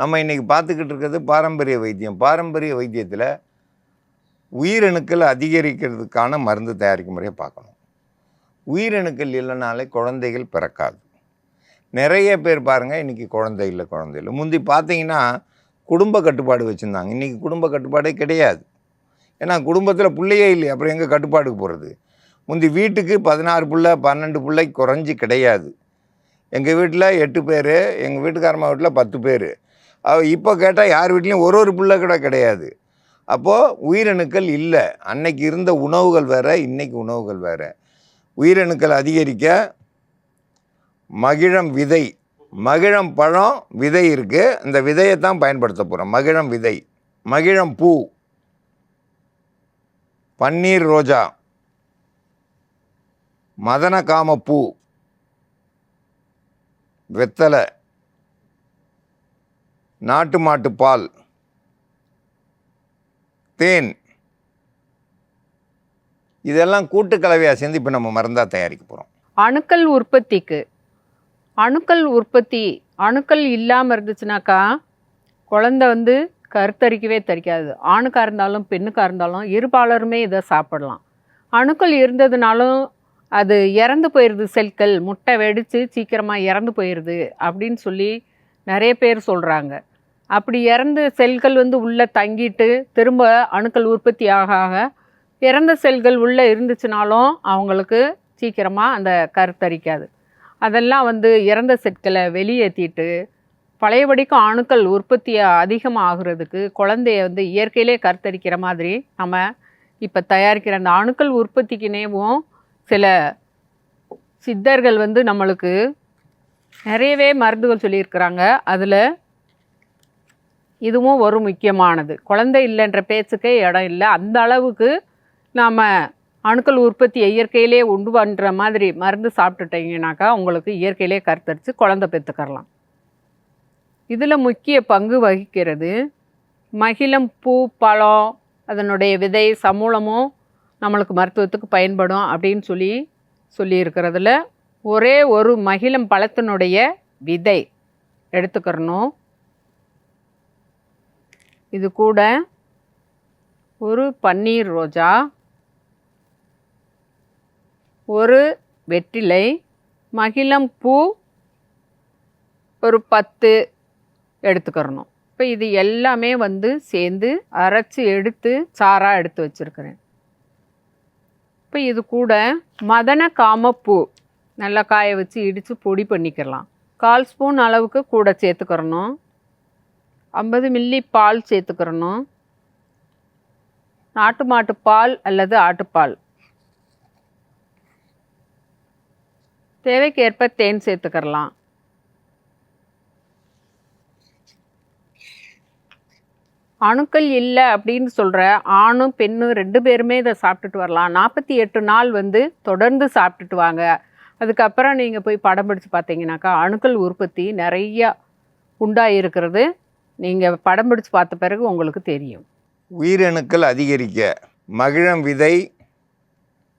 நம்ம இன்றைக்கி பார்த்துக்கிட்டு இருக்கிறது பாரம்பரிய வைத்தியம். பாரம்பரிய வைத்தியத்தில் உயிரணுக்கள் அதிகரிக்கிறதுக்கான மருந்து தயாரிக்கும் முறையை பார்க்கணும். உயிரணுக்கள் இல்லைனாலே குழந்தைகள் பிறக்காது. நிறைய பேர் பாருங்கள் இன்றைக்கி குழந்தை இல்லை குழந்தை இல்லை. முந்தி பார்த்தீங்கன்னா குடும்ப கட்டுப்பாடு வச்சுருந்தாங்க. இன்றைக்கி குடும்ப கட்டுப்பாடே கிடையாது. ஏன்னா குடும்பத்தில் பிள்ளையே இல்லை. அப்புறம் எங்கே கட்டுப்பாடுக்கு போகிறது முந்தி வீட்டுக்கு பதினாறு பிள்ளை பன்னெண்டு பிள்ளை குறைஞ்சி கிடையாது. எங்கள் வீட்டில் எட்டு பேர் எங்கள் வீட்டுக்காரம்மா வீட்டில் பத்து பேர். இப்போ கேட்டால் யார் வீட்லேயும் ஒரு ஒரு பிள்ளை கூட கிடையாது. அப்போது உயிரணுக்கள் இல்லை. அன்னைக்கு இருந்த உணவுகள் வேறு இன்றைக்கி உணவுகள் வேறு. உயிரணுக்கள் அதிகரிக்க மகிழம் விதை மகிழம் பழம் விதை இருக்குது இந்த விதையை தான் பயன்படுத்த போகிறோம் மகிழம் விதை மகிழம் பூ பன்னீர் ரோஜா மதனகாம பூ வெத்தலை நாட்டு மாட்டு பால் தேன் இதெல்லாம் கூட்டுக்கலவையாக சேர்ந்து இப்போ நம்ம மருந்தாக தயாரிக்க போகிறோம் அணுக்கள் உற்பத்திக்கு அணுக்கள் உற்பத்தி அணுக்கள் இல்லாமல் இருந்துச்சுனாக்கா குழந்தை வந்து கருத்தரிக்கவே தரிக்காது. ஆணுக்காக இருந்தாலும் பெண்ணுக்காக இருந்தாலும் இருபாலருமே இதை சாப்பிடலாம். அணுக்கள் இருந்ததுனாலும் அது இறந்து போயிடுது செல்கள் முட்டை வெடித்து சீக்கிரமாக இறந்து போயிடுது அப்படின்னு சொல்லி நிறைய பேர் சொல்கிறாங்க அப்படி இறந்த செல்கள் வந்து உள்ளே தங்கிட்டு திரும்ப அணுக்கள் உற்பத்தி ஆக ஆக இறந்த செல்கள் உள்ளே இருந்துச்சுனாலும் அவங்களுக்கு சீக்கிரமாக அந்த கருத்தரிக்காது. அதெல்லாம் வந்து இறந்த செட்களை வெளியேற்றிட்டு பழையபடிக்கும் அணுக்கள் உற்பத்தி அதிகமாகிறதுக்கு குழந்தைய வந்து இயற்கையிலே கருத்தரிக்கிற மாதிரி நம்ம இப்போ தயாரிக்கிற அந்த அணுக்கள் உற்பத்திக்குனேவும் சில சித்தர்கள் வந்து நம்மளுக்கு நிறையவே மருந்துகள் சொல்லியிருக்கிறாங்க. அதில் இதுவும் ஒரு முக்கியமானது. குழந்தை இல்லைன்ற பேச்சுக்கே இடம் இல்லை. அந்த அளவுக்கு நாம் அணுக்கள் உற்பத்தியை இயற்கையிலே உண்டு பண்ணுற மாதிரி மருந்து சாப்பிட்டுட்டீங்கனாக்கா உங்களுக்கு இயற்கையிலே கருத்தரித்து குழந்தை பெற்றுக்கரலாம். இதில் முக்கிய பங்கு வகிக்கிறது மகிழம் பூ பழம் அதனுடைய விதை சமூலமும் நம்மளுக்கு மருத்துவத்துக்கு பயன்படும் அப்படின்னு சொல்லி சொல்லியிருக்கிறதுல ஒரே ஒரு மகிழம் பழத்தினுடைய விதை எடுத்துக்கிறணும். இது கூட ஒரு பன்னீர் ரோஜா ஒரு வெற்றிலை மகிழம் பூ ஒரு பத்து எடுத்துக்கிறணும். இப்போ இது எல்லாமே வந்து சேர்ந்து அரைச்சி எடுத்து சாராக எடுத்து வச்சுருக்கிறேன். இப்போ இது கூட மதன காமப்பூ நல்லா காய வச்சு இடித்து பொடி பண்ணிக்கலாம். கால் ஸ்பூன் அளவுக்கு கூட சேர்த்துக்கிறணும். ஐம்பது மில்லி பால் சேர்த்துக்கிறணும். நாட்டு மாட்டு பால் அல்லது ஆட்டுப்பால் தேவைக்கேற்ப தேன் சேர்த்துக்கிறலாம். அணுக்கள் இல்லை அப்படின்னு சொல்கிற ஆணும் பெண்ணும் ரெண்டு பேருமே இதை சாப்பிட்டுட்டு வரலாம். நாற்பத்தி எட்டு நாள் வந்து தொடர்ந்து சாப்பிட்டுட்டு வாங்க. அதுக்கப்புறம் நீங்கள் போய் படம் பிடிச்சி பார்த்தீங்கன்னாக்கா அணுக்கள் உற்பத்தி நிறையா உண்டாயிருக்கிறது. நீங்கள் படம் பிடிச்சு பார்த்த பிறகு உங்களுக்கு தெரியும். உயிரணுக்கள் அதிகரிக்க மகிழம் விதை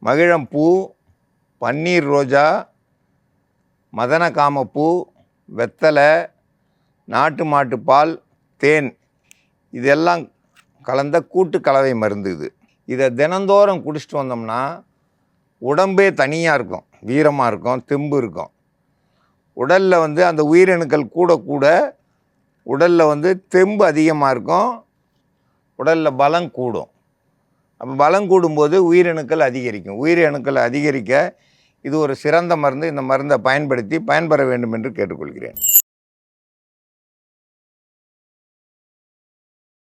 மகிழம் பூ பன்னீர் ரோஜா மதனகாம பூ வெத்தலை நாட்டு மாட்டு பால் தேன் இதெல்லாம் கலந்த கூட்டு கலவை மருந்து இது. இதை தினந்தோறும் குடிச்சிட்டு வந்தோம்னா உடம்பே தனியாக இருக்கும் வீரமாக இருக்கும் தெம்பு இருக்கும். உடலில் வந்து அந்த உயிரணுக்கள் கூட கூட உடலில் வந்து தெம்பு அதிகமாக இருக்கும். உடலில் பலம் கூடும். அப்போ பலம் கூடும்போது உயிரணுக்கள் அதிகரிக்கும். உயிரணுக்கள் அதிகரிக்க இது ஒரு சிறந்த மருந்து. இந்த மருந்தை பயன்படுத்தி பயன்பெற வேண்டும் என்று கேட்டுக்கொள்கிறேன்.